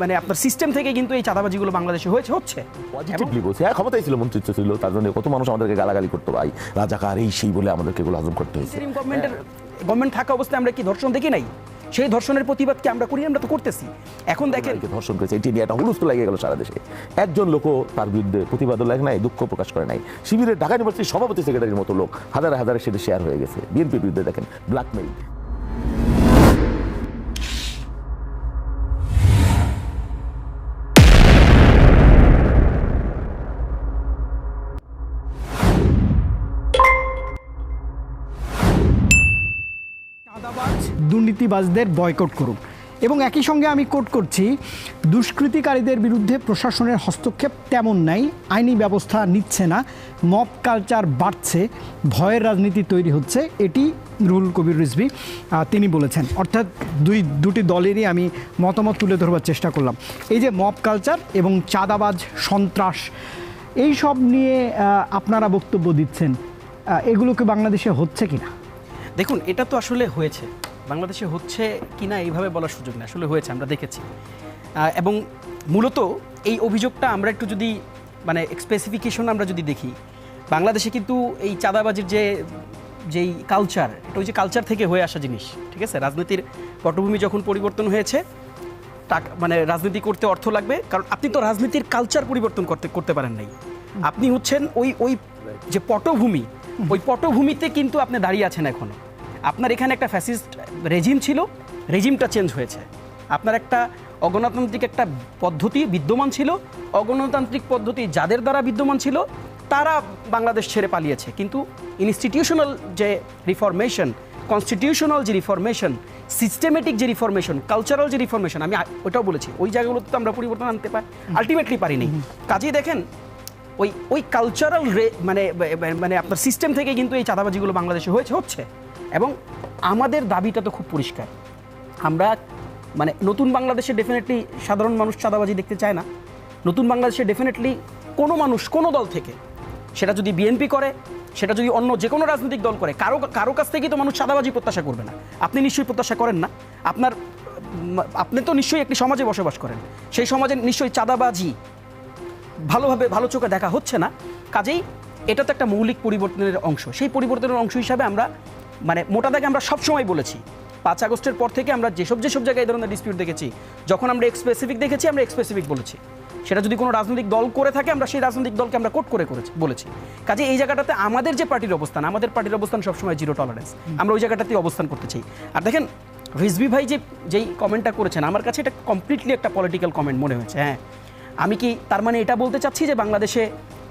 মানে আপনার সিস্টেম থেকে কিন্তু এই চাঁদাবাজিগুলো বাংলাদেশে হয়েছে হচ্ছে। পজিটিভলি বলছি। হ্যাঁ ক্ষমতায় ছিল মন্ত্রিত্ব ছিল তার জন্য কত মানুষ আমাদেরকে গালাগালি করতো ভাই। রাজাকার এই সেই বলে আমাদেরকে এগুলো হজম করতে হয়েছে। গভর্নমেন্টের গভর্নমেন্ট থাকা অবস্থায় আমরা কি ধর্ষণ দেখি নাই? সেই ধর্ষণের প্রতিবাদ কি আমরা করি আমরা তো করতেছি। এখন দেখেন ধর্ষণ করেছে এটি নিয়ে একটা হুলস্থ লেগে গেল সারা দেশে। একজন লোকও তার বিরুদ্ধে প্রতিবাদও লাগে নাই দুঃখ প্রকাশ করে নাই। শিবিরের ঢাকা ইউনিভার্সিটির সভাপতি সেক্রেটারির মতো লোক হাজার হাজারে সেটা শেয়ার হয়ে গেছে। বিএনপির বিরুদ্ধে দেখেন ব্ল্যাকমেইল দুর্নীতিবাজদের বয়কট করুক। এবং একই সঙ্গে আমি কোট করছি, দুষ্কৃতিকারীদের বিরুদ্ধে প্রশাসনের হস্তক্ষেপ তেমন নাই, আইনি ব্যবস্থা নিচ্ছে না, মব কালচার বাড়ছে, ভয়ের রাজনীতি তৈরি হচ্ছে, এটি রুহুল কবির রিজভি তিনি বলেছেন। অর্থাৎ দুই, দুটি দলেরই আমি মতামত তুলে ধরবার চেষ্টা করলাম। এই যে মব কালচার এবং চাঁদাবাজ, সন্ত্রাস, এই সব নিয়ে আপনারা বক্তব্য দিচ্ছেন এগুলোকে বাংলাদেশে হচ্ছে কিনা? দেখুন, এটা তো আসলে হয়েছে। বাংলাদেশে হচ্ছে কিনা এইভাবে বলার সুযোগ নেই। আসলে হয়েছে, আমরা দেখেছি। এবং মূলত এই অভিযোগটা আমরা একটু যদি মানে স্পেসিফিকেশন আমরা যদি দেখি, বাংলাদেশে কিন্তু এই চাঁদাবাজির যে, যেই কালচার এটা ওই যে কালচার থেকে হয়ে আসা জিনিস, ঠিক আছে? রাজনীতির পটভূমি যখন পরিবর্তন হয়েছে, টাকা মানে রাজনীতি করতে অর্থ লাগবে, কারণ আপনি তো রাজনীতির কালচার পরিবর্তন করতে করতে পারেন নাই। আপনি হচ্ছেন ওই ওই যে পটভূমি, ওই পটভূমিতে কিন্তু আপনি দাঁড়িয়ে আছেন এখনও। আপনার এখানে একটা ফ্যাসিস্ট রেজিম ছিল রেজিমটা চেঞ্জ হয়েছে। আপনার একটা অগণতান্ত্রিক একটা পদ্ধতি বিদ্যমান ছিল, অগণতান্ত্রিক পদ্ধতি যাদের দ্বারা বিদ্যমান ছিল, তারা বাংলাদেশ ছেড়ে পালিয়েছে। কিন্তু ইনস্টিটিউশনাল যে রিফরমেশন কনস্টিটিউশনাল যে রিফরমেশন সিস্টেমেটিক যে রিফরমেশন কালচারাল যে রিফরমেশন আমি ওটাও বলেছি, ওই জায়গাগুলোতে তো আমরা পরিবর্তন আনতে পারি আলটিমেটলি পারিনি। কাজেই দেখেন, ওই ওই কালচারাল মানে মানে আপনার সিস্টেম থেকে কিন্তু এই চাঁদাবাজিগুলো বাংলাদেশে হয়েছে, হচ্ছে। এবং আমাদের দাবিটা তো খুব পরিষ্কার। আমরা মানে নতুন বাংলাদেশে ডেফিনেটলি সাধারণ মানুষ চাঁদাবাজি দেখতে চায় না। নতুন বাংলাদেশে ডেফিনেটলি কোনো মানুষ, কোনো দল থেকে সেটা যদি বিএনপি করে, সেটা যদি অন্য যে কোনো রাজনৈতিক দল করে, কারও কারও কাছ থেকেই তো মানুষ চাঁদাবাজি প্রত্যাশা করবে না। আপনি নিশ্চয়ই প্রত্যাশা করেন না। আপনার, আপনি তো নিশ্চয়ই একটি সমাজে বসবাস করেন। সেই সমাজে নিশ্চয়ই চাঁদাবাজি ভালোভাবে, ভালো চোখে দেখা হচ্ছে না। কাজেই এটা তো একটা মৌলিক পরিবর্তনের অংশ। সেই পরিবর্তনের অংশ হিসাবে আমরা মানে মোটা দাগে আমরা সবসময় বলেছি। পাঁচ আগস্টের পর থেকে আমরা যেসব যেসব জায়গায় এই ধরনের ডিসপিউট দেখেছি যখন আমরা এক্সপেসিফিক দেখেছি আমরা এক্সপেসিফিক বলেছি। সেটা যদি কোনো রাজনৈতিক দল করে থাকে আমরা সেই রাজনৈতিক দলকে আমরা কোট করে করেছি বলেছি। কাজে এই জায়গাটাতে আমাদের যে পার্টির অবস্থান আমাদের পার্টির অবস্থান সবসময় জিরো টলারেন্স আমরা ওই জায়গাটাতে অবস্থান করতে চাই। আর দেখেন রিজভি ভাই যে যেই কমেন্টটা করেছেন আমার কাছে এটা কমপ্লিটলি একটা পলিটিক্যাল কমেন্ট মনে হয়েছে হ্যাঁ। আমি কি তার মানে এটা বলতে চাচ্ছি যে বাংলাদেশে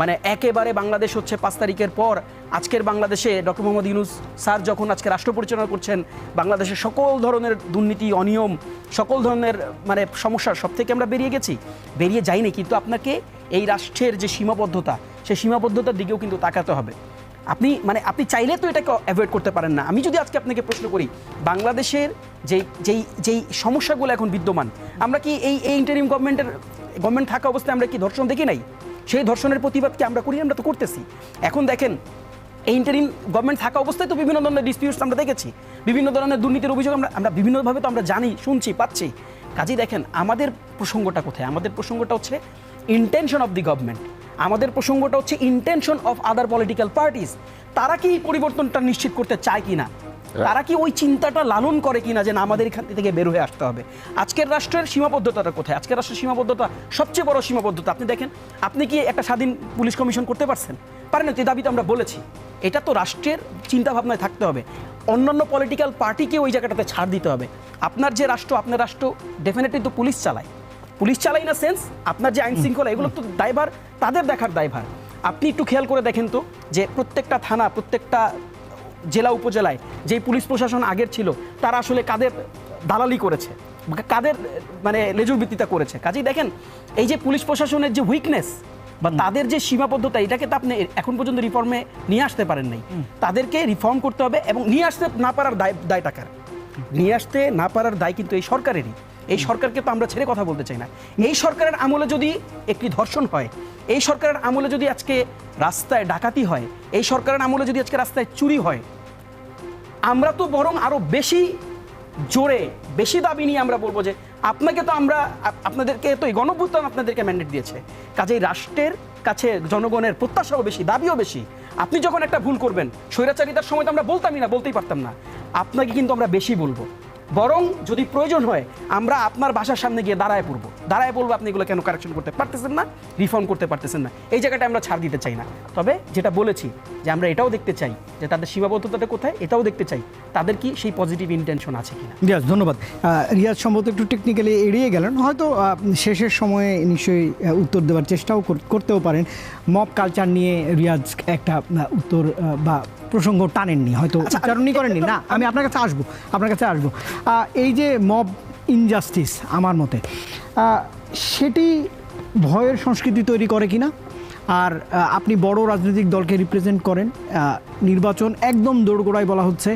মানে একেবারে বাংলাদেশ হচ্ছে পাঁচ তারিখের পর আজকের বাংলাদেশে ডক্টর মোহাম্মদ ইউনুস স্যার যখন আজকে রাষ্ট্র পরিচালনা করছেন বাংলাদেশের সকল ধরনের দুর্নীতি, অনিয়ম, সকল ধরনের মানে সমস্যা সব থেকে আমরা বেরিয়ে গেছি। বেরিয়ে যাইনি, কিন্তু আপনাকে এই রাষ্ট্রের যে সীমাবদ্ধতা, সেই সীমাবদ্ধতার দিকেও কিন্তু তাকাতে হবে। আপনি মানে আপনি চাইলে তো এটাকে অ্যাভয়েড করতে পারেন না। আমি যদি আজকে আপনাকে প্রশ্ন করি, বাংলাদেশের যেই যেই যেই সমস্যাগুলো এখন বিদ্যমান, আমরা কি এই এই ইন্টারিম গভর্নমেন্টের গভর্নমেন্ট থাকা অবস্থায় আমরা কি ধর্ষণ দেখি নাই? সেই ধর্ষণের প্রতিবাদ কি আমরা করি? আমরা তো করতেছি। এখন দেখেন এই ইন্টারিম গভর্নমেন্ট থাকা অবস্থায় তো বিভিন্ন ধরনের ডিসপিউটস আমরা দেখেছি। বিভিন্ন ধরনের দুর্নীতির অভিযোগ আমরা আমরা বিভিন্নভাবে তো আমরা জানি শুনছি পাচ্ছি। কাজেই দেখেন আমাদের প্রসঙ্গটা কোথায়? আমাদের প্রসঙ্গটা হচ্ছে ইন্টেনশন অফ দি গভর্নমেন্ট আমাদের প্রসঙ্গটা হচ্ছে intention of other political parties তারা কি পরিবর্তনটা নিশ্চিত করতে চায় কিনা? তারা কি ওই চিন্তাটা লালন করে কিনা যে না আমাদের এখান থেকে বের হয়ে আসতে হবে? আজকের রাষ্ট্রের সীমাবদ্ধতাটা কোথায়? আজকের রাষ্ট্রের সীমাবদ্ধতা সবচেয়ে বড় সীমাবদ্ধতা। আপনি দেখেন আপনি কি একটা স্বাধীন পুলিশ কমিশন করতে পারছেন? পারেন না এই দাবি তো আমরা বলেছি। এটা তো রাষ্ট্রের চিন্তা ভাবনায় থাকতে হবে। অন্যান্য পলিটিক্যাল পার্টিকে ওই জায়গাটাতে ছাড় দিতে হবে। আপনার যে রাষ্ট্র আপনার রাষ্ট্র ডেফিনেটলি তো পুলিশ চালায়। পুলিশ চালাই না সেন্স আপনার যে আইন শৃঙ্খলা এগুলো তো দায়ভার তাদের দেখার দায়ভার। আপনি একটু খেয়াল করে দেখেন তো যে প্রত্যেকটা থানা প্রত্যেকটা জেলা উপজেলায় যেই পুলিশ প্রশাসন আগের ছিল তারা আসলে কাদের দালালি করেছে কাদের মানে লেজুর ভিত্তিতা করেছে। কাজেই দেখেন এই যে পুলিশ প্রশাসনের যে উইকনেস বা তাদের যে সীমাবদ্ধতা এটাকে তো আপনি এখন পর্যন্ত রিফর্মে নিয়ে আসতে পারেন নাই। তাদেরকে রিফর্ম করতে হবে এবং নিয়ে আসতে না পারার দায় দায় টাকার নিয়ে আসতে না পারার দায় কিন্তু এই সরকারেরই। এই সরকারকে তো আমরা ছেড়ে কথা বলতে চাই না। এই সরকারের আমলে যদি একটি ধর্ষণ হয় এই সরকারের আমলে যদি আজকে রাস্তায় ডাকাতি হয় এই সরকারের আমলে যদি আজকে রাস্তায় চুরি হয় আমরা তো বরং আরও বেশি জোরে বেশি দাবি নিয়ে আমরা বলব যে আপনাকে তো আমরা আপনাদেরকে তো এই গণভূতান আপনাদেরকে ম্যান্ডেট দিয়েছে। কাজেই রাষ্ট্রের কাছে জনগণের প্রত্যাশাও বেশি, দাবিও বেশি। আপনি যখন একটা ভুল করবেন, স্বৈরাচারিতার সময় তো আমরা বলতামই না, বলতেই পারতাম না। আপনাকে কিন্তু আমরা বেশি বলব। বরং যদি প্রয়োজন হয়, আমরা আপনার বাসার সামনে গিয়ে দাঁড়ায় পড়ব। দাঁড়ায় বলব আপনি এগুলো কেন কারেকশন করতে পারতেছেন না রিফর্ম করতে পারতেছেন না। এই জায়গাটা আমরা ছাড় দিতে চাই না। তবে যেটা বলেছি যে আমরা এটাও দেখতে চাই যে তাদের সীমাবদ্ধতাটা কোথায় এটাও দেখতে চাই তাদের কি সেই পজিটিভ ইন্টেনশন আছে কিনা। রিয়াজ ধন্যবাদ। রিয়াজ সম্ভবত একটু টেকনিক্যালি এড়িয়ে গেলেন হয়তো শেষের সময়ে নিশ্চয়ই উত্তর দেওয়ার চেষ্টাও করতেও পারেন। মব কালচার নিয়ে রিয়াজ একটা উত্তর বা প্রসঙ্গ টানেননি হয়তো উচ্চারণই করেননি। না আমি আপনার কাছে আসব আপনার কাছে আসব। এই যে মব ইনজাস্টিস আমার মতে সেটি ভয়ের সংস্কৃতি তৈরি করে কিনা? আর আপনি বড় রাজনৈতিক দলকে রিপ্রেজেন্ট করেন নির্বাচন একদম দোরগোড়ায় বলা হচ্ছে।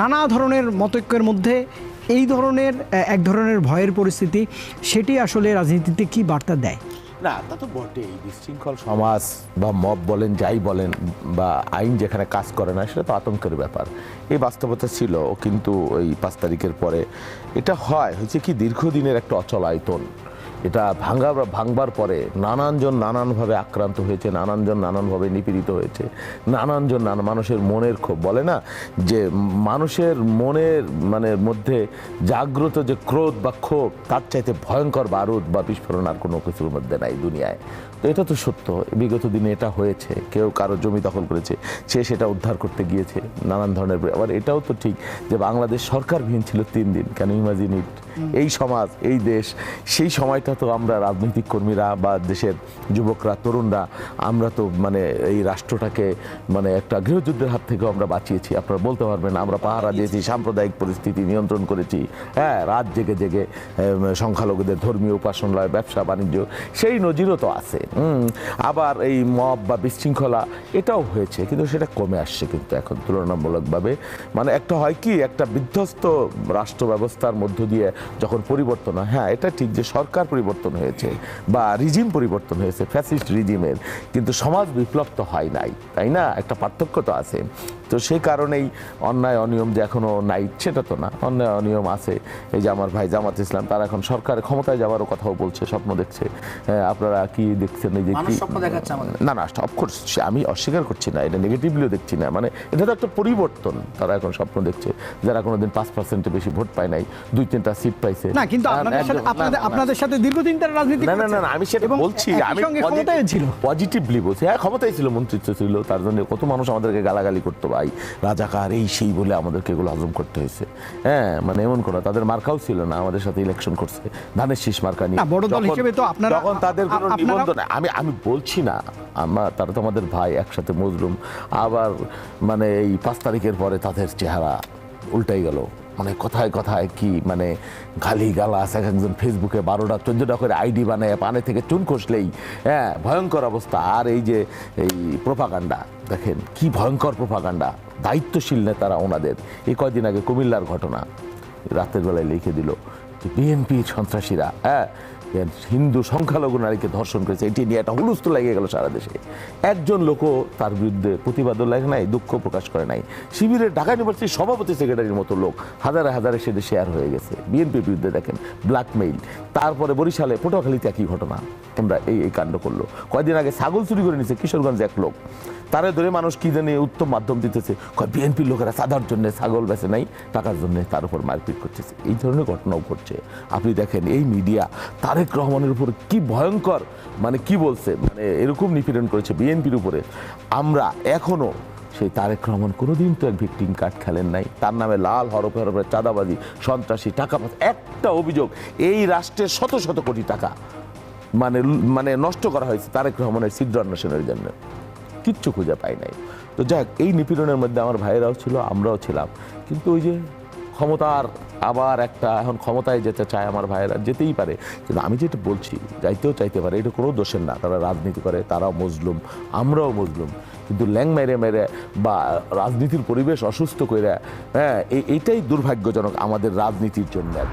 নানা ধরনের মতৈক্যের মধ্যে এই ধরনের এক ধরনের ভয়ের পরিস্থিতি, সেটি আসলে রাজনীতিতে কি বার্তা দেয়? না, তা তো বটেই। বিশৃঙ্খল সমাজ বা মব বলেন, যাই বলেন, বা আইন যেখানে কাজ করে না, সেটা তো আতঙ্কের ব্যাপার। এই বাস্তবতা ছিল, কিন্তু ওই পাঁচ তারিখের পরে এটা হয়। হচ্ছে কি, দীর্ঘদিনের একটা অচল আয়তন। এটা ভাঙা ভাঙবার পরে নানানজন নানানভাবে আক্রান্ত হয়েছে, নানানজন নানানভাবে নিপীড়িত হয়েছে, নানানজন নানা মানুষের মনের ক্ষোভ। বলে না? যে মানুষের মনের মানে মধ্যে জাগ্রত যে ক্রোধ বা ক্ষোভ, তার চাইতে ভয়ঙ্কর বারুদ বা বিস্ফোরণ আর কোনো কিছুর মধ্যে নাই দুনিয়ায়। তো এটা তো সত্য। বিগত দিনে এটা হয়েছে। কেউ কারও জমি দখল করেছে। সে সেটা উদ্ধার করতে গিয়েছে নানান ধরনের আবার এটাও তো ঠিক যে বাংলাদেশ সরকার সরকারবিহীন ছিল তিন দিন। কেন ইমাজিন ইট? এই সমাজ এই দেশ সেই সময়টা তো আমরা রাজনৈতিক কর্মীরা বা দেশের যুবকরা তরুণরা আমরা তো মানে এই রাষ্ট্রটাকে মানে একটা গৃহযুদ্ধের হাত থেকেও আমরা বাঁচিয়েছি। আপনারা বলতে পারবেন আমরা পাহারা দিয়েছি সাম্প্রদায়িক পরিস্থিতি নিয়ন্ত্রণ করেছি। হ্যাঁ রাত জেগে জেগে সংখ্যালঘুদের ধর্মীয় উপাসনালয় ব্যবসা বাণিজ্য সেই নজিরও তো আছে। আবার এই মব বা বিশৃঙ্খলা এটাও হয়েছে কিন্তু সেটা কমে আসছে কিন্তু এখন তুলনামূলকভাবে। মানে একটা হয় কি একটা বিধ্বস্ত রাষ্ট্র ব্যবস্থার মধ্য দিয়ে যখন পরিবর্তন হয় হ্যাঁ এটা ঠিক যে সরকার পরিবর্তন হয়েছে বা রিজিম পরিবর্তন হয়েছে ফ্যাসিস্ট রিজিমের কিন্তু সমাজ বিপ্লব তো হয় নাই তাই না? একটা পার্থক্য তো আছে। তো সেই কারণেই অন্যায় অনিয়ম যে এখনও নাই সেটা তো না। অন্যায় অনিয়ম আছে এই যে আমার ভাই জামাত ইসলাম তারা এখন সরকারের ক্ষমতায় যাওয়ারও কথাও বলছে স্বপ্ন দেখছে। হ্যাঁ, আপনারা কি দেখছেন? এই যে। না না অফকোর্স আমি অস্বীকার করছি না এটা নেগেটিভলিও দেখছি না। মানে এটা তো একটা পরিবর্তন তারা এখন স্বপ্ন দেখছে। যারা কোনোদিন পাঁচ পার্সেন্টের বেশি ভোট পায় নাই দুই তিনটা সিট পাইছে। না কিন্তু আপনাদের সাথে একজন- না, আপনাদের সাথে দীর্ঘদিন তারা রাজনীতি না না না আমি সেটা বলছি আমি ক্ষমতায় ছিল। পজিটিভলি বলছি। হ্যাঁ ক্ষমতায় ছিল মন্ত্রিত্ব ছিল তার জন্য কত মানুষ আমাদেরকে গালাগালি করতো ভাই। রাজাকার এই সেই বলে আমাদেরকে এগুলো হজম করতে হয়েছে। হ্যাঁ মানে এমন কোনো তাদের মার্কাও ছিল না আমাদের সাথে ইলেকশন করছে। ধানের শীষ মার্কা নিয়ে। না, বড় দল হিসেবে তো আপনারা- যখন তাদের কোনো নিবন্ধন আমি আমি বলছি না, আমার, তারা তো আমাদের ভাই, একসাথে মজলুম। আবার মানে এই পাঁচ তারিখের পরে তাদের চেহারা উল্টাই গেল। মানে কথায় কথায় কি মানে গালি গালাস এক একজন ফেসবুকে বারোটা, চোদ্দটা করে আইডি বানায়, পানে থেকে চুন কষলেই হ্যাঁ ভয়ঙ্কর অবস্থা। আর এই যে, এই প্রোপাগান্ডা দেখেন কি ভয়ঙ্কর প্রোপাগান্ডা দায়িত্বশীল নেতারা ওনাদের। এই কয়দিন আগে কুমিল্লার ঘটনা, রাতের বেলায় লিখে দিল বিএনপির সন্ত্রাসীরা হ্যাঁ হিন্দু সংখ্যালঘু নারীকে ধর্ষণ করেছে, এটি নিয়ে একটা হুলস্থ লেগে গেল সারা দেশে। একজন লোকও তার বিরুদ্ধে প্রতিবাদও লাগে নাই, দুঃখ প্রকাশ করে নাই। শিবিরের ঢাকা ইউনিভার্সিটির সভাপতি সেক্রেটারির মতো লোক, হাজারে হাজারে সেটা শেয়ার হয়ে গেছে। বিএনপির বিরুদ্ধে দেখেন, ব্ল্যাকমেইল। তারপরে বরিশালে পটুয়াখালীতে একই ঘটনা, তোমরা এই এই কাণ্ড করল। কয়দিন আগে ছাগল চুরি করে নিছে কিশোরগঞ্জ এক লোক। তারে ধরে মানুষ কি জানি উত্তম মাধ্যম দিতেছে। কয়, বিএনপির লোকেরা সাদার জন্য ছাগল বেছে নাই, টাকার জন্য তার উপর মারপিট করতেছে। এই ধরনের ঘটনাও ঘটছে। আপনি দেখেন, এই মিডিয়া তারেক রহমানের উপর কি ভয়ঙ্কর মানে কি বলছে মানে এরকম নিপীড়ন করেছে বিএনপির উপরে। আমরা এখনও সেই তারেক রহমান কোনোদিন তো এক ভিকটিম কার্ড খেলেন নাই। তার নামে লাল হরফে হরফে চাঁদাবাজি, সন্ত্রাসী, টাকা একটা অভিযোগ, এই রাষ্ট্রের শত শত কোটি টাকা মানে মানে নষ্ট করা হয়েছে তারেক রহমানের ছিদ্র অন্বেষণের জন্য। কিচ্ছু খুঁজে পাই নাই। তো যাক এই নিপীড়নের মধ্যে আমার ভাইয়েরাও ছিল, আমরাও ছিলাম। কিন্তু ওই যে ক্ষমতার আবার একটা এখন ক্ষমতায় যেতে চায় আমার ভাইয়েরা, যেতেই পারে। কিন্তু আমি যেটা বলছি, যাইতেও চাইতে পারে, এটা কোনো দোষের না। তারা রাজনীতি করে, তারাও মজলুম আমরাও মজলুম কিন্তু ল্যাং মেরে মেরে বা রাজনীতির পরিবেশ অসুস্থ করে হ্যাঁ এই- এইটাই দুর্ভাগ্যজনক আমাদের রাজনীতির জন্য।